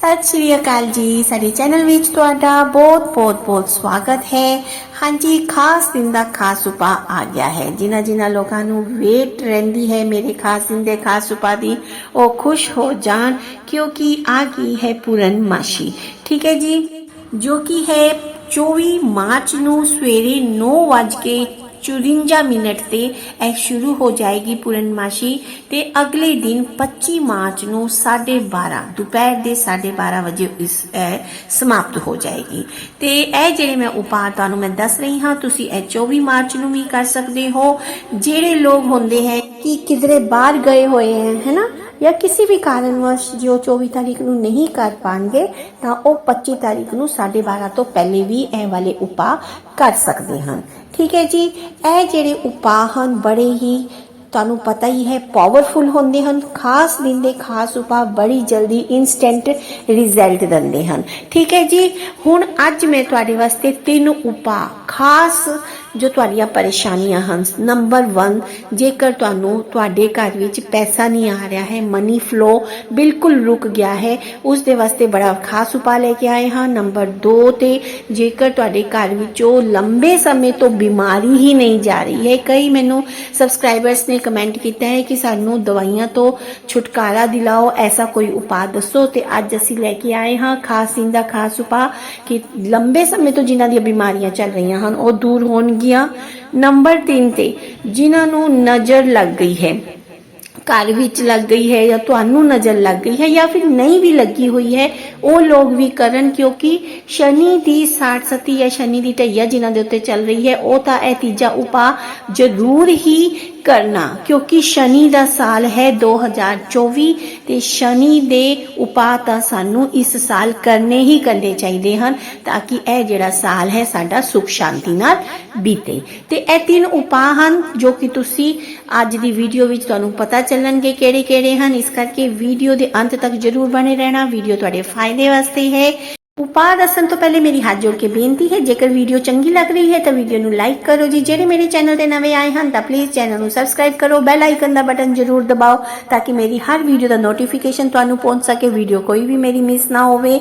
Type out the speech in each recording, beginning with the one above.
ਸਤਿ ਸ਼੍ਰੀ ਅਕਾਲ ਜੀ। ਸਾਡੇ ਚੈਨਲ ਵਿੱਚ ਤੁਹਾਡਾ ਬਹੁਤ ਬਹੁਤ ਬਹੁਤ ਸਵਾਗਤ ਹੈ। ਹਾਂਜੀ, ਖਾਸ ਦਿਨ ਦਾ ਖਾਸ ਉਪਾਅ ਆ ਗਿਆ ਹੈ। ਜਿਨ੍ਹਾਂ ਜਿਨ੍ਹਾਂ ਲੋਕਾਂ ਨੂੰ ਵੇਟ ਰਹਿੰਦੀ ਹੈ ਮੇਰੇ ਖਾਸ ਦਿਨ ਦੇ ਖਾਸ ਉਪਾਅ ਦੀ, ਉਹ ਖੁਸ਼ ਹੋ ਜਾਣ ਕਿਉਂਕਿ ਆ ਗਈ ਹੈ ਪੂਰਨਮਾਸ਼ੀ ਠੀਕ ਹੈ ਜੀ? ਜੋ ਕਿ ਹੈ 24 ਮਾਰਚ ਨੂੰ ਸਵੇਰੇ 9:00 54 ਮਿੰਟ ਤੇ ਇਹ ਸ਼ੁਰੂ ਹੋ ਜਾਏਗੀ ਪੂਰਨਮਾਸ਼ੀ ਤੇ ਅਗਲੇ ਦਿਨ 25 ਮਾਰਚ ਨੂੰ 12:30 ਦੁਪਹਿਰ ਦੇ 12:30 ਵਜੇ ਇਸ, ਇਹ ਸਮਾਪਤ ਹੋ ਜਾਏਗੀ। ਤੇ ਇਹ ਜਿਹੜੇ ਮੈਂ ਉਪਾਅ ਤੁਹਾਨੂੰ ਮੈਂ ਦੱਸ ਰਹੀ ਹਾਂ, ਤੁਸੀਂ ਇਹ 24 ਮਾਰਚ ਨੂੰ ਵੀ ਕਰ ਸਕਦੇ ਹੋ। ਜਿਹੜੇ ਲੋਕ ਹੁੰਦੇ ਹੈ ਕਿ ਕਿਧਰੇ ਬਾਹਰ ਗਏ ਹੋਏ ਹੈ ਹੈਨਾ ਜਾਂ ਕਿਸੇ ਵੀ ਕਾਰਨਵਸ਼ ਜੋ 24 ਤਾਰੀਖ ਨੂੰ ਨਹੀਂ ਕਰ ਪਾਣਗੇ, ਤਾਂ ਉਹ 25 ਤਾਰੀਖ ਨੂੰ 12:30 ਤੋਂ ਪਹਿਲੇ ਵੀ ਇਹ ਵਾਲੇ ਉਪਾਅ ਕਰ ਸਕਦੇ ਹਨ। ਠੀਕ ਹੈ ਜੀ, ਇਹ ਜਿਹੜੇ ਉਪਾਅ ਹਨ, ਬੜੇ ਹੀ ਤੁਹਾਨੂੰ ਪਤਾ ਹੀ ਹੈ ਪਾਵਰਫੁਲ ਹੁੰਦੇ ਹਨ। ਖਾਸ ਦਿਨ ਦੇ ਖਾਸ ਉਪਾਅ ਬੜੀ ਜਲਦੀ ਇਨਸਟੈਂਟ ਰਿਜ਼ਲਟ ਦਿੰਦੇ ਹਨ। ਠੀਕ ਹੈ ਜੀ, ਹੁਣ ਅੱਜ ਮੈਂ ਤੁਹਾਡੇ ਵਾਸਤੇ ਤਿੰਨ ਉਪਾਅ ਖਾਸ ਜੋ ਤੁਹਾਡੀਆਂ ਪਰੇਸ਼ਾਨੀਆਂ ਹਨ ਨੰਬਰ 1 ਜੇਕਰ ਤੁਹਾਨੂੰ ਤੁਹਾਡੇ ਘਰ ਵਿੱਚ ਪੈਸਾ ਨਹੀਂ ਆ ਰਿਹਾ ਹੈ ਮਨੀ ਫਲੋ ਬਿਲਕੁਲ ਰੁਕ ਗਿਆ ਹੈ, ਉਸ ਦੇ ਵਾਸਤੇ ਬੜਾ ਖਾਸ ਉਪਾਅ ਲੈ ਕੇ ਆਏ ਹਾਂ। ਨੰਬਰ 2 ਤੇ ਜੇਕਰ ਤੁਹਾਡੇ ਘਰ ਵਿੱਚੋਂ ਲੰਬੇ ਸਮੇਂ ਤੋਂ ਬਿਮਾਰੀ ਹੀ ਨਹੀਂ ਜਾ ਰਹੀ ਹੈ, ਕਈ ਮੈਨੂੰ ਸਬਸਕ੍ਰਾਈਬਰਸ ਨੇ ਕਮੈਂਟ ਕੀਤਾ ਹੈ ਕਿ ਸਾਨੂੰ ਦਵਾਈਆਂ ਤੋਂ ਛੁਟਕਾਰਾ ਦਿਲਾਓ, ਐਸਾ ਕੋਈ ਉਪਾਅ ਦੱਸੋ ਤੇ ਅੱਜ ਅਸੀਂ ਲੈ ਕੇ ਆਏ ਹਾਂ ਖਾਸ ਦਿਨ ਦਾ ਖਾਸ ਉਪਾਅ ਕਿ ਲੰਬੇ ਸਮੇਂ ਤੋਂ ਜਿਨ੍ਹਾਂ ਦੀਆਂ ਬਿਮਾਰੀਆਂ ਚੱਲ ਰਹੀਆਂ ਹਨ ਉਹ ਦੂਰ ਹੋਣਗੀਆਂ। ਨੰਬਰ 3 ਤੇ, ਜਿਨ੍ਹਾਂ ਨੂੰ ਨਜ਼ਰ ਲੱਗ ਗਈ ਹੈ। ਘਰ ਵਿੱਚ ਲੱਗ ਗਈ ਹੈ ਜਾਂ ਤੁਹਾਨੂੰ ਨਜ਼ਰ ਲੱਗ ਗਈ ਹੈ ਜਾਂ ਫਿਰ ਨਹੀਂ ਵੀ ਲੱਗੀ ਹੋਈ ਹੈ, ਉਹ ਲੋਕ ਵੀ ਕਰਨ ਕਿਉਂਕਿ ਸ਼ਨੀ ਦੀ ਸਾਠ ਸਤੀ ਜਾਂ ਸ਼ਨੀ ਦੀ ਢਈਆ ਜਿਨ੍ਹਾਂ ਦੇ ਉੱਤੇ ਚੱਲ ਰਹੀ ਹੈ, ਉਹ ਤਾਂ ਇਹ ਤੀਜਾ ਉਪਾਅ ਜ਼ਰੂਰ ਹੀ ਕਰਨਾ, ਕਿਉਂਕਿ ਸ਼ਨੀ ਦਾ ਸਾਲ ਹੈ 2024 ਤੇ ਸ਼ਨੀ ਦੇ ਉਪਾਅ ਤਾਂ ਸਾਨੂੰ ਇਸ ਸਾਲ ਕਰਨੇ ਹੀ ਕਰਨੇ ਚਾਹੀਦੇ ਹਨ, ਤਾਂ ਕਿ ਇਹ ਜਿਹੜਾ ਸਾਲ ਹੈ ਸਾਡਾ ਸੁਖ ਸ਼ਾਂਤੀ ਨਾਲ ਬੀਤੇ। ਤੇ ਇਹ ਤਿੰਨ ਉਪਾਅ ਹਨ, ਜੋ ਕਿ ਤੁਸੀਂ ਅੱਜ ਦੀ ਵੀਡੀਓ ਵਿੱਚ ਤੁਹਾਨੂੰ ਪਤਾ ਚੱਲਣਗੇ ਕਿਹੜੇ ਕਿਹੜੇ ਹਨ। ਇਸ ਕਰਕੇ ਵੀਡੀਓ ਦੇ ਅੰਤ ਤੱਕ ਜਰੂਰ ਬਣੇ ਰਹਿਣਾ, ਵੀਡੀਓ ਤੁਹਾਡੇ ਫਾਇਦੇ ਵਾਸਤੇ ਹੈ। ਉਪਾਅ ਦੱਸਣ ਤੋਂ ਪਹਿਲੇ ਮੇਰੀ ਹੱਥ ਜੋੜ ਕੇ ਬੇਨਤੀ ਹੈ, ਜੇਕਰ ਵੀਡੀਓ ਚੰਗੀ ਲੱਗ ਰਹੀ ਹੈ ਤਾਂ ਵੀਡੀਓ ਨੂੰ ਲਾਈਕ ਕਰੋ ਜੀ। ਜਿਹੜੇ ਮੇਰੇ ਚੈਨਲ ਤੇ ਨਵੇਂ ਆਏ ਹਨ ਤਾਂ ਪਲੀਜ਼ ਚੈਨਲ ਨੂੰ ਸਬਸਕ੍ਰਾਈਬ ਕਰੋ ਬੈਲ ਆਈਕਨ ਦਾ ਬਟਨ ਜ਼ਰੂਰ ਦਬਾਓ ਤਾਂ ਕਿ ਮੇਰੀ ਹਰ ਵੀਡੀਓ ਦਾ ਨੋਟੀਫਿਕੇਸ਼ਨ ਤੁਹਾਨੂੰ ਪਹੁੰਚ ਸਕੇ। ਵੀਡੀਓ ਕੋਈ ਵੀ ਮੇਰੀ ਮਿਸ ਨਾ ਹੋਵੇ।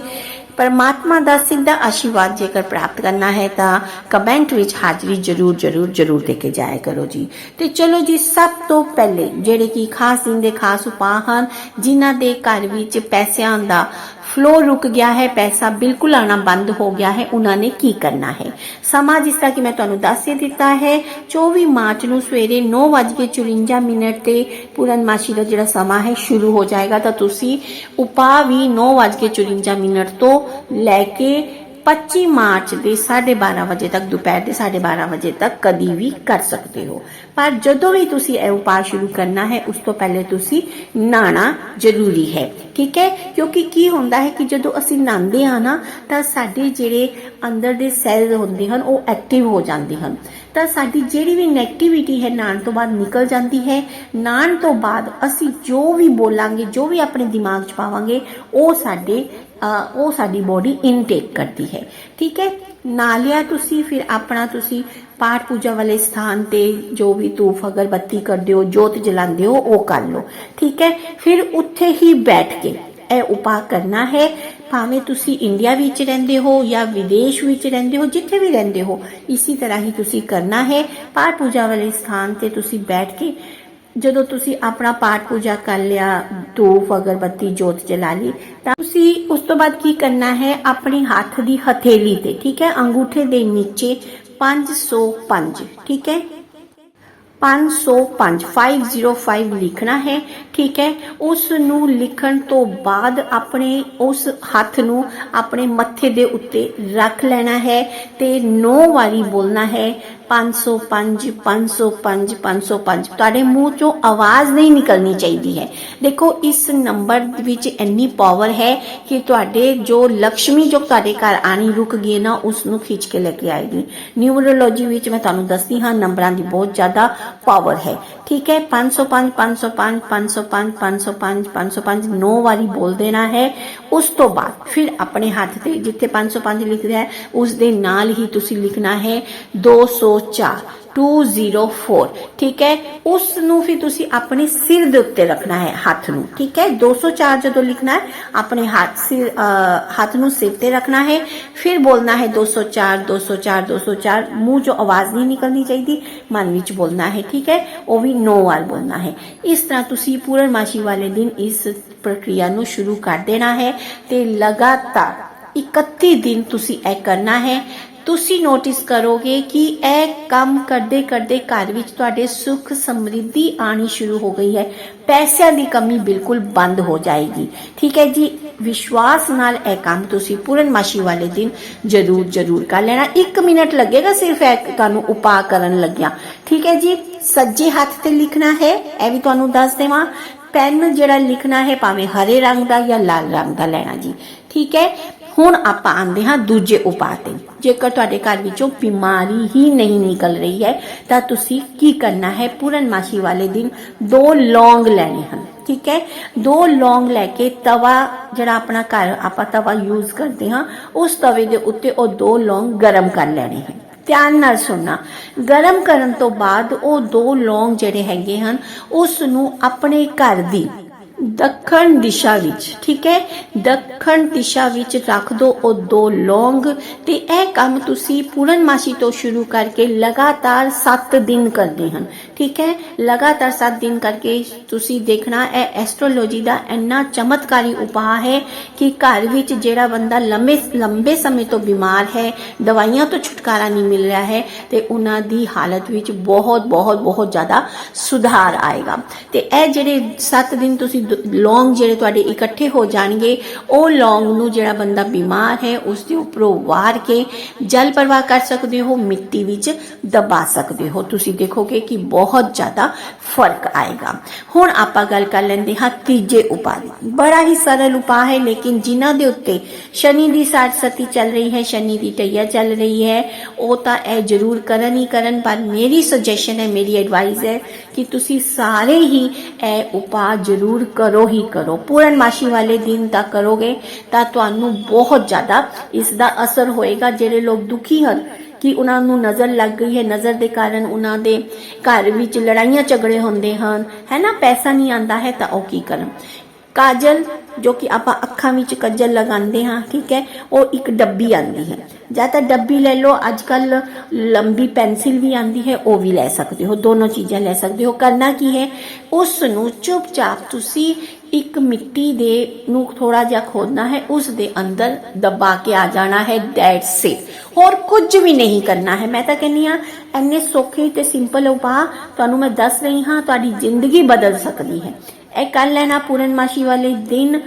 ਪਰਮਾਤਮਾ ਦਾ ਸਿੱਧਾ ਆਸ਼ੀਰਵਾਦ ਜੇਕਰ ਪ੍ਰਾਪਤ ਕਰਨਾ ਹੈ ਤਾਂ ਕਮੈਂਟ ਵਿੱਚ ਹਾਜ਼ਰੀ ਜ਼ਰੂਰ ਜ਼ਰੂਰ ਜ਼ਰੂਰ ਦੇ ਕੇ ਜਾਇਆ ਕਰੋ ਜੀ। ਤੇ ਚਲੋ ਜੀ, ਸਭ ਤੋਂ ਪਹਿਲੇ ਜਿਹੜੇ ਕਿ ਖਾਸ ਦਿਨ ਦੇ ਖਾਸ ਉਪਾਅ ਹਨ, ਜਿਨ੍ਹਾਂ ਦੇ ਘਰ ਵਿੱਚ ਪੈਸਿਆਂ ਦਾ ਫਲੋ ਰੁਕ ਗਿਆ ਹੈ, ਪੈਸਾ ਬਿਲਕੁਲ ਆਣਾ ਬੰਦ ਹੋ ਗਿਆ ਹੈ, ਉਹਨਾਂ ਨੇ ਕੀ ਕਰਨਾ ਹੈ? ਸਮਾਂ ਜਿਸ ਤਰ੍ਹਾਂ ਕਿ ਮੈਂ ਤੁਹਾਨੂੰ ਦੱਸ ਹੀ ਦਿੱਤਾ ਹੈ 24 ਮਾਰਚ ਨੂੰ ਸਵੇਰੇ 9:54 ਮਿੰਟ ਤੇ ਪੂਰਨਮਾਸ਼ੀ ਦਾ ਜਿਹੜਾ ਸਮਾਂ ਹੈ ਸ਼ੁਰੂ ਹੋ ਜਾਏਗਾ, ਤਾਂ ਤੁਸੀਂ ਉਪਾਅ ਵੀ 9:54 ਮਿੰਟ ਤੋਂ ਲੈ ਕੇ 25 ਮਾਰਚ ਦੇ 12:30 ਵਜੇ ਤੱਕ, ਦੁਪਹਿਰ ਦੇ 12:30 ਵਜੇ ਤੱਕ ਕਦੀ ਵੀ ਕਰ ਸਕਦੇ ਹੋ। ਪਰ ਜਦੋਂ ਵੀ ਤੁਸੀਂ ਇਹ ਉਪਾਅ ਸ਼ੁਰੂ ਕਰਨਾ ਹੈ, ਉਸ ਤੋਂ ਪਹਿਲੇ ਤੁਸੀਂ ਨਹਾਣਾ ਜ਼ਰੂਰੀ ਹੈ। ਠੀਕ ਹੈ? ਕਿਉਂਕਿ ਕੀ ਹੁੰਦਾ ਹੈ ਕਿ ਜਦੋਂ ਅਸੀਂ ਨਹਾਉਂਦੇ ਹਾਂ ਨਾ, ਤਾਂ ਸਾਡੇ ਜਿਹੜੇ ਅੰਦਰ ਦੇ ਸੈੱਲ ਹੁੰਦੇ ਹਨ, ਉਹ ਐਕਟਿਵ ਹੋ ਜਾਂਦੇ ਹਨ। ਤਾਂ ਸਾਡੀ ਜਿਹੜੀ ਵੀ ਨੈਗੇਟਿਵਿਟੀ ਹੈ ਨਾਣ ਤੋਂ ਬਾਅਦ ਨਿਕਲ ਜਾਂਦੀ ਹੈ। ਨਾਣ ਤੋਂ ਬਾਅਦ ਅਸੀਂ ਜੋ ਵੀ ਬੋਲਾਂਗੇ, ਜੋ ਵੀ ਆਪਣੇ ਦਿਮਾਗ 'ਚ ਪਾਵਾਂਗੇ, ਉਹ ਸਾਡੇ ਉਹ ਸਾਡੀ ਬੋਡੀ ਇਨਟੇਕ ਕਰਦੀ ਹੈ। ਠੀਕ ਹੈ? ਨਾਲਿਆ ਤੁਸੀਂ, ਫਿਰ ਆਪਣਾ ਤੁਸੀਂ ਪਾਠ ਪੂਜਾ ਵਾਲੇ ਸਥਾਨ ਤੇ ਜੋ ਵੀ ਧੂਫ, ਅਗਰਬੱਤੀ ਕਰਦੇ ਹੋ, ਜੋਤ ਜਲਾਉਂਦੇ ਹੋ, ਉਹ ਕਰ ਲਓ। ਠੀਕ ਹੈ? ਫਿਰ ਉੱਥੇ ਹੀ ਬੈਠ ਕੇ ਇਹ ਉਪਾਅ ਕਰਨਾ ਹੈ। ਭਾਵੇਂ ਤੁਸੀਂ ਇੰਡੀਆ ਵਿੱਚ ਰਹਿੰਦੇ ਹੋ ਜਾਂ ਵਿਦੇਸ਼ ਵਿੱਚ ਰਹਿੰਦੇ ਹੋ, ਜਿੱਥੇ ਵੀ ਰਹਿੰਦੇ ਹੋ, ਇਸੇ ਤਰ੍ਹਾਂ ਹੀ ਤੁਸੀਂ ਕਰਨਾ ਹੈ। ਪਾਠ ਪੂਜਾ ਵਾਲੇ ਸਥਾਨ ਤੇ ਤੁਸੀਂ ਬੈਠ ਕੇ ਜਦੋਂ ਤੁਸੀਂ ਆਪਣਾ ਪਾਠ ਪੂਜਾ ਕਰ ਲਿਆ, ਧੂਫ, ਅਗਰਬੱਤੀ, ਜੋਤ ਜਲਾ ਲਈ, ਤਾਂ ਤੁਸੀਂ ਉਸ ਤੋਂ ਬਾਅਦ ਕੀ ਕਰਨਾ ਹੈ? ਆਪਣੇ ਹੱਥ ਦੀ ਹਥੇਲੀ ਤੇ, ਠੀਕ ਹੈ? ਅੰਗੂਠੇ ਦੇ ਨੀਚੇ 505 ਠੀਕ ਹੈ? 505 505 ਲਿਖਣਾ ਹੈ, ਠੀਕ ਹੈ? ਉਸ ਨੂੰ ਲਿਖਣ ਤੋਂ ਬਾਅਦ ਆਪਣੇ ਉਸ ਹੱਥ ਨੂੰ ਆਪਣੇ ਮੱਥੇ ਦੇ ਉੱਤੇ ਰੱਖ ਲੈਣਾ ਹੈ ਤੇ 9 ਵਾਰੀ ਬੋਲਣਾ ਹੈ 505 505 505 ਤੁਹਾਡੇ ਮੂੰਹ ਚੋਂ ਆਵਾਜ਼ ਨਹੀਂ ਨਿਕਲਣੀ ਚਾਹੀਦੀ ਹੈ। ਦੇਖੋ, ਇਸ ਨੰਬਰ ਵਿੱਚ ਇੰਨੀ ਪਾਵਰ ਹੈ ਕਿ ਤੁਹਾਡੇ ਜੋ ਲక్ష్ਮੀ ਜੋ ਤੁਹਾਡੇ ਘਰ ਆਣੀ ਰੁਕ ਗਈ ਨਾ ਉਸ ਨੂੰ ਖਿੱਚ ਕੇ ਲੈ ਕੇ ਆਏਗੀ। ਨਿਊਮਰੋਲੋਜੀ ਵਿੱਚ ਮੈਂ ਤੁਹਾਨੂੰ ਦੱਸਦੀ ਹਾਂ, ਨੰਬਰਾਂ ਦੀ ਬਹੁਤ ਜ਼ਿਆਦਾ ਪਾਵਰ ਹੈ। ਠੀਕ ਹੈ 505 505 505 505 505 ਨੌ ਵਾਰੀ ਬੋਲ ਦੇਣਾ ਹੈ। ਉਸ ਤੋਂ ਬਾਅਦ ਫਿਰ ਆਪਣੇ ਹੱਥ ਤੇ ਜਿੱਥੇ 505 ਲਿਖ ਰਿਹਾ ਹੈ ਉਸ ਦੇ ਨਾਲ ਹੀ ਤੁਸੀਂ ਲਿਖਣਾ ਹੈ 204 204 ਠੀਕ ਹੈ? ਉਸ ਨੂੰ ਫਿਰ ਤੁਸੀਂ ਆਪਣੇ ਸਿਰ ਦੇ ਉੱਤੇ ਰੱਖਣਾ ਹੈ ਹੱਥ ਨੂੰ ਠੀਕ ਹੈ? 204 ਜਦੋਂ ਲਿਖਣਾ ਹੈ ਆਪਣੇ ਹੱਥ ਸਿਰ ਅ, ਹੱਥ ਨੂੰ ਸਿਰ ਤੇ ਰੱਖਣਾ ਹੈ ਫਿਰ ਬੋਲਣਾ ਹੈ 204 204 204 ਮੂੰਹ ਚੋਂ ਆਵਾਜ਼ ਨਹੀਂ ਨਿਕਲਣੀ ਚਾਹੀਦੀ ਮਨ ਵਿੱਚ ਬੋਲਣਾ ਹੈ ਠੀਕ ਹੈ? ਉਹ ਵੀ 9 ਵਾਰ ਬੋਲਣਾ ਹੈ। ਇਸ ਤਰ੍ਹਾਂ ਤੁਸੀਂ ਪੂਰਨਮਾਸ਼ੀ ਵਾਲੇ ਦਿਨ ਇਸ ਪ੍ਰਕਿਰਿਆ ਨੂੰ ਸ਼ੁਰੂ ਕਰ ਦੇਣਾ ਹੈ ਤੇ ਲਗਾਤਾਰ 31 ਦਿਨ ਤੁਸੀਂ ਇਹ ਕਰਨਾ ਹੈ ਤੁਸੀਂ ਨੋਟਿਸ ਕਰੋਗੇ ਕਿ ਇਹ ਕੰਮ ਕਰਦੇ ਕਰਦੇ ਘਰ ਵਿੱਚ ਤੁਹਾਡੇ ਸੁੱਖ ਸਮਰਿੱਧੀ ਆਣੀ ਸ਼ੁਰੂ ਹੋ ਗਈ ਹੈ। ਪੈਸਿਆਂ ਦੀ ਕਮੀ ਬਿਲਕੁਲ ਬੰਦ ਹੋ ਜਾਏਗੀ। ਠੀਕ ਹੈ ਜੀ? ਵਿਸ਼ਵਾਸ ਨਾਲ ਇਹ ਕੰਮ ਤੁਸੀਂ ਪੂਰਨਮਾਸ਼ੀ ਵਾਲੇ ਦਿਨ ਜਰੂਰ ਜਰੂਰ ਕਰ ਲੈਣਾ। 1 ਮਿੰਟ ਲੱਗੇਗਾ ਸਿਰਫ ਇਹ ਤੁਹਾਨੂੰ ਉਪਾਅ ਕਰਨ ਲੱਗਿਆ। ਠੀਕ ਹੈ ਜੀ? ਸੱਜੇ ਹੱਥ ਤੇ ਲਿਖਣਾ ਹੈ, ਇਹ ਵੀ ਤੁਹਾਨੂੰ ਦੱਸ ਦੇਵਾਂ। ਪੈਨ ਜਿਹੜਾ ਲਿਖਣਾ ਹੈ, ਭਾਵੇਂ ਹਰੇ ਰੰਗ ਦਾ ਜਾਂ ਲਾਲ ਰੰਗ ਦਾ ਲੈਣਾ ਜੀ। ਠੀਕ ਹੈ? ਹੁਣ ਆਪਾਂ ਆਂਦੇ ਹਾਂ ਦੂਜੇ ਉਪਾਅ ਤੇ। ਜੇਕਰ ਤੁਹਾਡੇ ਘਰ ਵਿੱਚੋਂ ਬਿਮਾਰੀ ਹੀ ਨਹੀਂ ਨਿਕਲ ਰਹੀ ਹੈ, ਤਾਂ ਤੁਸੀਂ ਕੀ ਕਰਨਾ ਹੈ? ਪੂਰਨਮਾਸ਼ੀ ਵਾਲੇ ਦਿਨ ਦੋ ਲੌਂਗ ਲੈਣੇ ਹਨ, ਠੀਕ ਹੈ? ਦੋ ਲੌਂਗ ਲੈ ਕੇ ਤਵਾ, ਜਿਹੜਾ ਆਪਣਾ ਘਰ ਆਪਾਂ ਤਵਾ ਯੂਜ਼ ਕਰਦੇ ਹਾਂ, ਉਸ ਤਵੇ ਦੇ ਉੱਤੇ ਉਹ ਦੋ ਲੌਂਗ ਗਰਮ ਕਰ ਲੈਣੇ ਹਨ। ਧਿਆਨ ਨਾਲ ਸੁਣਨਾ, ਗਰਮ ਕਰਨ ਤੋਂ ਬਾਅਦ ਉਹ ਦੋ ਲੌਂਗ ਜਿਹੜੇ ਹੈਗੇ ਹਨ, ਉਸ ਨੂੰ ਆਪਣੇ ਘਰ ਦੀ ਦੱਖਣ ਦਿਸ਼ਾ ਵਿੱਚ, ਠੀਕ ਹੈ? ਦੱਖਣ ਦਿਸ਼ਾ ਵਿੱਚ ਰੱਖ ਦੋ ਉਹ ਦੋ ਲੌਂਗ ਤੇ ਇਹ ਕੰਮ ਤੁਸੀਂ ਪੂਰਨਮਾਸ਼ੀ ਤੋਂ ਸ਼ੁਰੂ ਕਰਕੇ ਲਗਾਤਾਰ 7 ਦਿਨ ਕਰਦੇ ਹਨ। ਠੀਕ ਹੈ? ਲਗਾਤਾਰ 7 ਦਿਨ ਕਰਕੇ ਤੁਸੀਂ ਦੇਖਣਾ, ਇਹ ਐਸਟ੍ਰੋਲੋਜੀ ਦਾ ਇੰਨਾ ਚਮਤਕਾਰੀ ਉਪਾਅ ਹੈ ਕਿ ਘਰ ਵਿੱਚ ਜਿਹੜਾ ਬੰਦਾ ਲੰਬੇ ਲੰਬੇ ਸਮੇਂ ਤੋਂ ਬਿਮਾਰ ਹੈ, ਦਵਾਈਆਂ ਤੋਂ ਛੁਟਕਾਰਾ ਨਹੀਂ ਮਿਲ ਰਿਹਾ ਹੈ, ਤੇ ਉਹਨਾਂ ਦੀ ਹਾਲਤ ਵਿੱਚ ਬਹੁਤ ਬਹੁਤ ਬਹੁਤ ਜ਼ਿਆਦਾ ਸੁਧਾਰ ਆਏਗਾ। ਤੇ ਇਹ ਜਿਹੜੇ 7 ਦਿਨ ਤੁਸੀਂ ਲੌਂਗ ਜਿਹੜੇ ਤੁਹਾਡੇ ਇਕੱਠੇ ਹੋ ਜਾਣਗੇ, ਉਹ ਲੌਂਗ ਨੂੰ ਜਿਹੜਾ ਬੰਦਾ ਬਿਮਾਰ ਹੈ, ਉਸ ਦੇ ਉੱਪਰੋਂ ਵਾਰ ਕੇ ਜਲ ਪ੍ਰਵਾਹ ਕਰ ਸਕਦੇ ਹੋ, ਮਿੱਟੀ ਵਿੱਚ ਦਬਾ ਸਕਦੇ ਹੋ। ਤੁਸੀਂ ਦੇਖੋਗੇ ਕਿ ਬਹੁਤ ਜ਼ਿਆਦਾ ਫ਼ਰਕ ਆਏਗਾ ਹੁਣ ਆਪਾਂ ਗੱਲ ਕਰ ਲੈਂਦੇ ਹਾਂ ਤੀਜੇ ਉਪਾਅ ਦੀ ਬੜਾ ਹੀ ਸਰਲ ਉਪਾਅ ਹੈ ਲੇਕਿਨ ਜਿਨ੍ਹਾਂ ਦੇ ਉੱਤੇ ਸ਼ਨੀ ਦੀ ਸਾੜ ਸਤੀ ਚੱਲ ਰਹੀ ਹੈ ਸ਼ਨੀ ਦੀ ਟਈਆ ਚੱਲ ਰਹੀ ਹੈ ਉਹ ਤਾਂ ਇਹ ਜ਼ਰੂਰ ਕਰਨ ਹੀ ਕਰਨ ਪਰ ਮੇਰੀ ਸੁਜੈਸ਼ਨ ਹੈ ਮੇਰੀ ਐਡਵਾਈਸ ਹੈ ਕਿ ਤੁਸੀਂ ਸਾਰੇ ਹੀ ਇਹ ਉਪਾਅ ਜ਼ਰੂਰ ਕਰੋ ਹੀ ਕਰੋ ਪੂਰਨਮਾਸ਼ੀ ਵਾਲੇ ਦਿਨ ਤੱਕ ਕਰੋਗੇ ਤਾਂ ਤੁਹਾਨੂੰ ਬਹੁਤ ਜ਼ਿਆਦਾ ਇਸ ਦਾ ਅਸਰ ਹੋਏਗਾ ਜਿਹੜੇ ਲੋਕ ਦੁਖੀ ਹਨ ਕਿ ਉਹਨਾਂ ਨੂੰ ਨਜ਼ਰ ਲੱਗ ਗਈ ਹੈ। ਨਜ਼ਰ ਦੇ ਕਾਰਨ ਉਹਨਾਂ ਦੇ ਘਰ ਵਿੱਚ ਲੜਾਈਆਂ ਝਗੜੇ ਹੁੰਦੇ ਹਨ। ਹੈ ਨਾ? ਪੈਸਾ ਨਹੀਂ ਆਂਦਾ ਹੈ ਤਾਂ ਉਹ ਕੀ ਕਰਨ? ਕਾਜਲ, ਜੋ ਕਿ ਆਪਾਂ ਅੱਖਾਂ ਵਿੱਚ ਕੱਜਲ ਲਗਾਉਂਦੇ ਹਾਂ, ਠੀਕ ਹੈ, ਉਹ ਇੱਕ ਡੱਬੀ ਆਂਦੀ ਹੈ। ਜਾਂ ਤਾਂ ਡੱਬੀ ਲੈ ਲਓ ਅੱਜ ਕੱਲ ਲੰਬੀ ਪੈਨਸਿਲ ਵੀ ਆਂਦੀ ਹੈ, ਉਹ ਵੀ ਲੈ ਸਕਦੇ ਹੋ। ਦੋਨੋਂ ਚੀਜ਼ਾਂ ਲੈ ਸਕਦੇ ਹੋ। ਕਰਨਾ ਕੀ ਹੈ? ਉਸ ਨੂੰ ਚੁੱਪਚਾਪ ਤੁਸੀਂ ਇੱਕ ਮਿੱਟੀ ਦੇ ਨੂੰ ਥੋੜਾ ਜਿਹਾ ਖੋਦਣਾ ਹੈ, ਉਸ ਦੇ ਅੰਦਰ ਦਬਾ ਕੇ ਆ ਜਾਣਾ ਹੈ ਡੈਟ ਸੇ ਹੋਰ ਕੁਝ ਵੀ ਨਹੀਂ ਕਰਨਾ ਹੈ। ਮੈਂ ਤਾਂ ਕਹਿੰਨੀ ਆ ਐਨੇ ਸੌਖੇ ਤੇ ਸਿੰਪਲ ਉਪਾਅ, ਤੁਹਾਨੂੰ ਮੈਂ ਦੱਸ ਰਹੀ ਹਾਂ, ਤੁਹਾਡੀ ਜ਼ਿੰਦਗੀ ਬਦਲ ਸਕਦੀ ਹੈ। ਇਹ ਕਰ ਲੈਣਾ ਪੂਰਨਮਾਸ਼ੀ ਵਾਲੇ ਦਿਨ।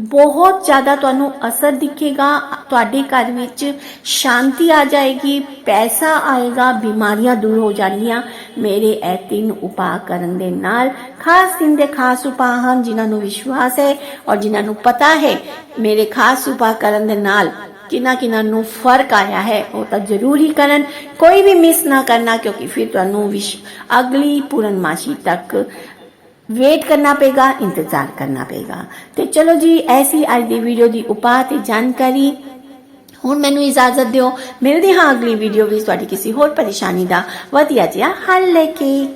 ਬਹੁਤ ਜ਼ਿਆਦਾ ਤੁਹਾਨੂੰ ਅਸਰ ਦਿਖੇਗਾ। ਤੁਹਾਡੇ ਘਰ ਵਿੱਚ ਸ਼ਾਂਤੀ ਆ ਜਾਏਗੀ, ਪੈਸਾ ਆਏਗਾ, ਬਿਮਾਰੀਆਂ ਦੂਰ ਹੋ ਜਾਣਗੀਆਂ। ਮੇਰੇ ਇਹ ਤਿੰਨ ਉਪਾਅ ਕਰਨ ਦੇ ਨਾਲ ਖਾਸ ਦਿਨ ਦੇ ਖਾਸ ਉਪਾਅ ਹਨ, ਜਿਨ੍ਹਾਂ ਨੂੰ ਵਿਸ਼ਵਾਸ ਹੈ ਔਰ ਜਿਨ੍ਹਾਂ ਨੂੰ ਪਤਾ ਹੈ। ਮੇਰੇ ਖਾਸ ਉਪਾਅ ਕਰਨ ਦੇ ਨਾਲ ਕਿਨਾਂ ਕਿਨਾਂ ਨੂੰ ਫ਼ਰਕ ਆਇਆ ਹੈ, ਉਹ ਤਾਂ ਜ਼ਰੂਰ ਹੀ ਕਰਨ। ਕੋਈ ਵੀ ਮਿਸ ਨਾ ਕਰਨਾ, ਕਿਉਂਕਿ ਫਿਰ ਤੁਹਾਨੂੰ ਵਿਸ਼, ਅਗਲੀ ਪੂਰਨਮਾਸ਼ੀ ਤੱਕ ਵੇਟ ਕਰਨਾ ਪਏਗਾ, ਇੰਤਜ਼ਾਰ ਕਰਨਾ ਪਏਗਾ। ਤੇ ਚਲੋ ਜੀ, ਐਸੀ ਅੱਜ ਦੀ ਵੀਡੀਓ ਦੀ ਉਪਾਅ ਤੇ ਜਾਣਕਾਰੀ। ਹੁਣ ਮੈਨੂੰ ਇਜਾਜ਼ਤ ਦਿਓ। ਮਿਲਦੇ ਹਾਂ ਅਗਲੀ ਵੀਡੀਓ ਵਿੱਚ। ਤੁਹਾਡੀ ਕਿਸੇ ਹੋਰ ਪਰੇਸ਼ਾਨੀ ਦਾ ਵਧੀਆ ਜਿਹਾ ਹੱਲ ਲੈ ਕੇ।